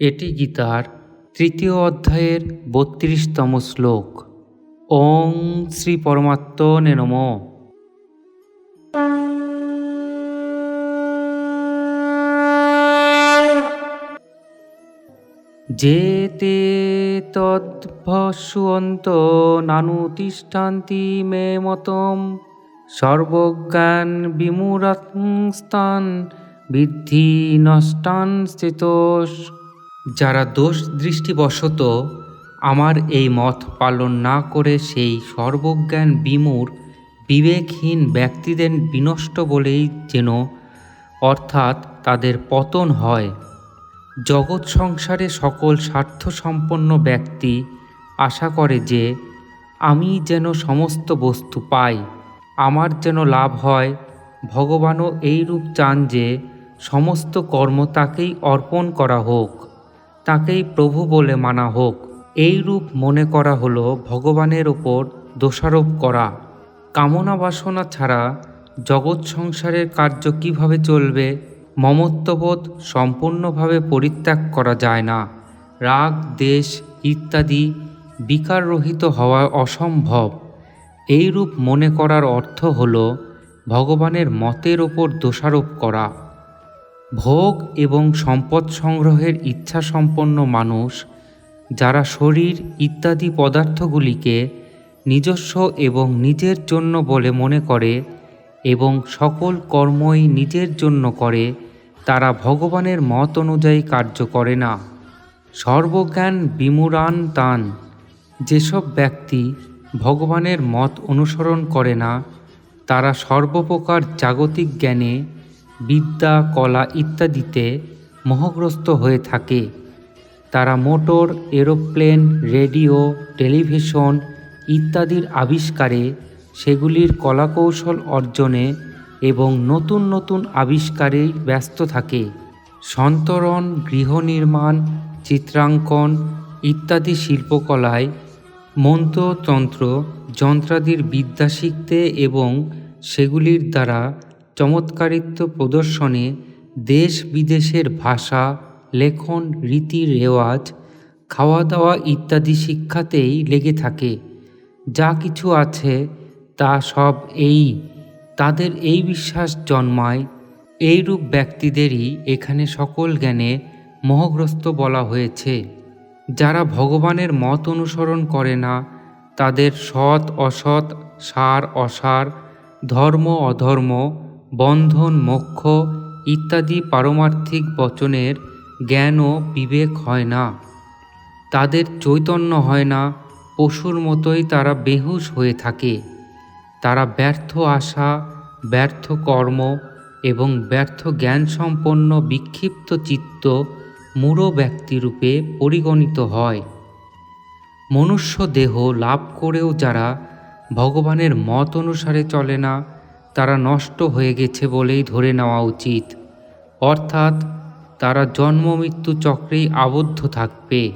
এটি গীতার তৃতীয় অধ্যায়ের বত্রিশতম শ্লোক। ওং শ্রী পরমাত্মনে নম। যে তে তদ্ভস্যন্ত নানুতিষ্ঠান্তি মে মতম। সর্বজ্ঞান বিমূঢ়স্তান বৃদ্ধি নষ্টান স্থিতোষ যারা দোষ দৃষ্টিবশত আমার এই মত পালন না করে সেই সর্বজ্ঞান বিমূর, বিবেকহীন ব্যক্তিদের বিনষ্ট বলেই যেন অর্থাৎ তাদের পতন হয়। জগৎ সংসারে সকল স্বার্থসম্পন্ন ব্যক্তি আশা করে যে, আমি যেন সমস্ত বস্তু পাই, আমার যেন লাভ হয়। ভগবানও এইরূপ চান যে, সমস্ত কর্ম তাকেই অর্পণ করা হোক। তাকেই প্রভু বলে মানা হোক। এই রূপ মনে করা হলো ভগবানের ওপর দোষারোপ করা। কামনা বাসনা ছাড়া জগৎ সংসারের কার্য কীভাবে চলবে, মমত্ববোধ সম্পূর্ণভাবে পরিত্যাগ করা যায় না। রাগ, দেশ ইত্যাদি বিকাররহিত হওয়া অসম্ভব। এই রূপ মনে করার অর্থ হল ভগবানের মতের ওপর দোষারোপ করা। ভোগ এবং সম্পদ সংগ্রহের ইচ্ছা সম্পন্ন মানুষ, যারা শরীর ইত্যাদি পদার্থগুলিকে নিজস্ব এবং নিজের জন্য বলে মনে করে এবং সকল কর্মই নিজের জন্য করে, তারা ভগবানের মত অনুযায়ী কার্য করে না। সর্বজ্ঞান বিমুরান তান। যেসব ব্যক্তি ভগবানের মত অনুসরণ করে না, তারা সর্বপ্রকার জাগতিক জ্ঞানে বিদ্যা, কলা ইত্যাদিতে মোহগ্রস্ত হয়ে থাকে। তারা মোটর, এরোপ্লেন, রেডিও, টেলিভিশন ইত্যাদির আবিষ্কারে সেগুলির কলাকৌশল অর্জনে এবং নতুন নতুন আবিষ্কারেই ব্যস্ত থাকে। সন্তরণ, গৃহ নির্মাণ, চিত্রাঙ্কন ইত্যাদি শিল্পকলায় মন্ত্রতন্ত্র, যন্ত্রাদির বিদ্যা শিখতে এবং সেগুলির দ্বারা চমৎকারিত্ব প্রদর্শনে দেশ বিদেশের ভাষা, লেখন, রীতি, রেওয়াজ খাওয়া দাওয়া ইত্যাদি শিক্ষাতেই লেগে থাকে। যা কিছু আছে তা সব এই, তাদের এই বিশ্বাস জন্মায়, এইরূপ ব্যক্তিদেরই এখানে সকল জ্ঞানে মোহগ্রস্ত বলা হয়েছে। যারা ভগবানের মত অনুসরণ করে না, তাদের সৎ, অসৎ, সার, অসার, ধর্ম, অধর্ম বন্ধন, মোক্ষ ইত্যাদি পারমার্থিক বচনের জ্ঞান ও বিবেক হয় না। তাদের চৈতন্য হয় না, পশুর মতোই তারা বেহুশ হয়ে থাকে। তারা ব্যর্থ আশা, ব্যর্থ কর্ম এবং ব্যর্থ জ্ঞান সম্পন্ন বিক্ষিপ্ত চিত্ত মূঢ় ব্যক্তিরূপে পরিগণিত হয়। মনুষ্য দেহ লাভ করেও যারা ভগবানের মত অনুসারে চলে না তারা নষ্ট হয়ে গেছে বলেই ধরে নেওয়া উচিত। অর্থাৎ তারা জন্ম মৃত্যু চক্রেই আবদ্ধ থাকবে।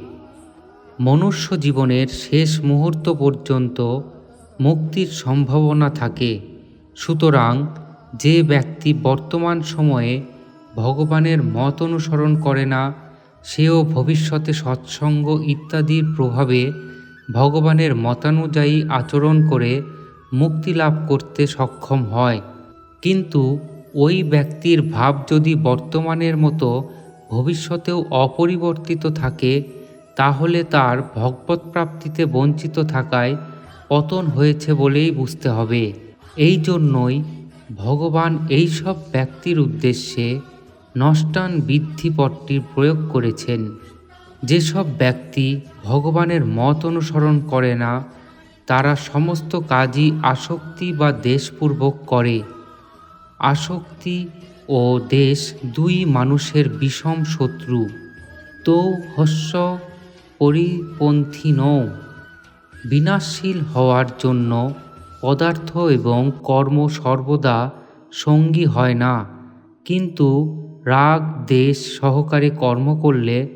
মনুষ্য জীবনের শেষ মুহূর্ত পর্যন্ত মুক্তির সম্ভাবনা থাকে। সুতরাং যে ব্যক্তি বর্তমান সময়ে ভগবানের মত অনুসরণ করে না, সেও ভবিষ্যতে সৎসঙ্গ ইত্যাদির প্রভাবে ভগবানের মতানুযায়ী আচরণ করে মুক্তি লাভ করতে সক্ষম হয়। কিন্তু ওই ব্যক্তির ভাব যদি বর্তমানের মতো ভবিষ্যতেও অপরিবর্তিত থাকে, তাহলে তার ভগবত প্রাপ্তিতে বঞ্চিত থাকায় পতন হয়েছে বলেই বুঝতে হবে। এই জন্যই ভগবান এই সব ব্যক্তির উদ্দেশ্যে নষ্টান বৃদ্ধিপটটির প্রয়োগ করেছেন। যেসব ব্যক্তি ভগবানের মত অনুসরণ করে না তারা সমস্ত কাজই আসক্তি বা দেশপূর্বক করে। আসক্তি ও দেশ দুই মানুষের বিষম শত্রু। তো হস্য পরিপন্থী নৌ বিনাশশীল হওয়ার জন্য পদার্থ এবং কর্ম সর্বদা সঙ্গী হয় না। কিন্তু রাগ, দেশ সহকারে কর্ম করলে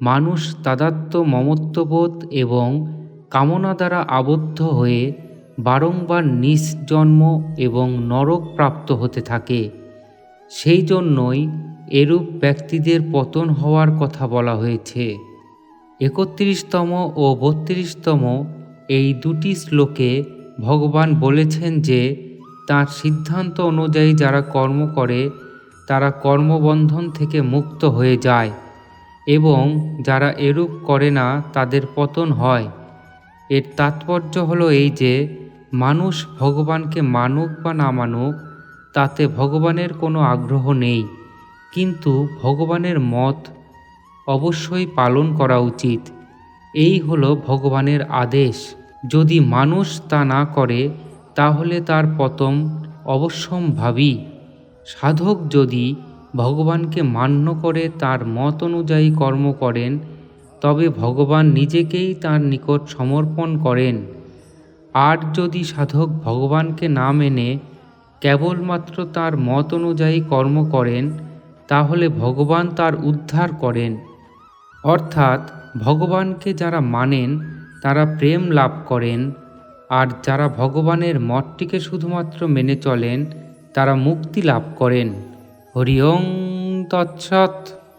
মানুষ তাদাত্ম মমত্ববোধ এবং কামনা দ্বারা আবদ্ধ হয়ে বারংবার নিঃজন্ম এবং নরক প্রাপ্ত হতে থাকে। সেই জন্যই এরূপ ব্যক্তিদের পতন হওয়ার কথা বলা হয়েছে। একত্রিশতম ও বত্রিশতম এই দুটি শ্লোকে ভগবান বলেছেন যে, তার সিদ্ধান্ত অনুযায়ী যারা কর্ম করে, তারা কর্মবন্ধন থেকে মুক্ত হয়ে যায় এবং যারা এরূপ করে না, তাদের পতন হয়। এর তাৎপর্য হলো এই যে, মানুষ ভগবানকে মানুক বা না মানুক, তাতে ভগবানের কোনো আগ্রহ নেই। কিন্তু ভগবানের মত অবশ্যই পালন করা উচিত। এই হলো ভগবানের আদেশ। যদি মানুষ তা না করে, তাহলে তার পতন অবশ্যম্ভাবী। সাধক যদি ভগবানকে মান্য করে, তার মত অনুযায়ী কর্ম করেন তবে ভগবান নিজেকেই তার নিকট সমর্পণ করেন। আর যদি সাধক ভগবানকে না মেনে কেবলমাত্র তার মত অনুযায়ী কর্ম করেন, তাহলে ভগবান তার উদ্ধার করেন। অর্থাৎ ভগবানকে যারা মানেন, তারা প্রেম লাভ করেন। আর যারা ভগবানের মতটিকে শুধুমাত্র মেনে চলেন, তারা মুক্তি লাভ করেন। হরি তৎসৎ।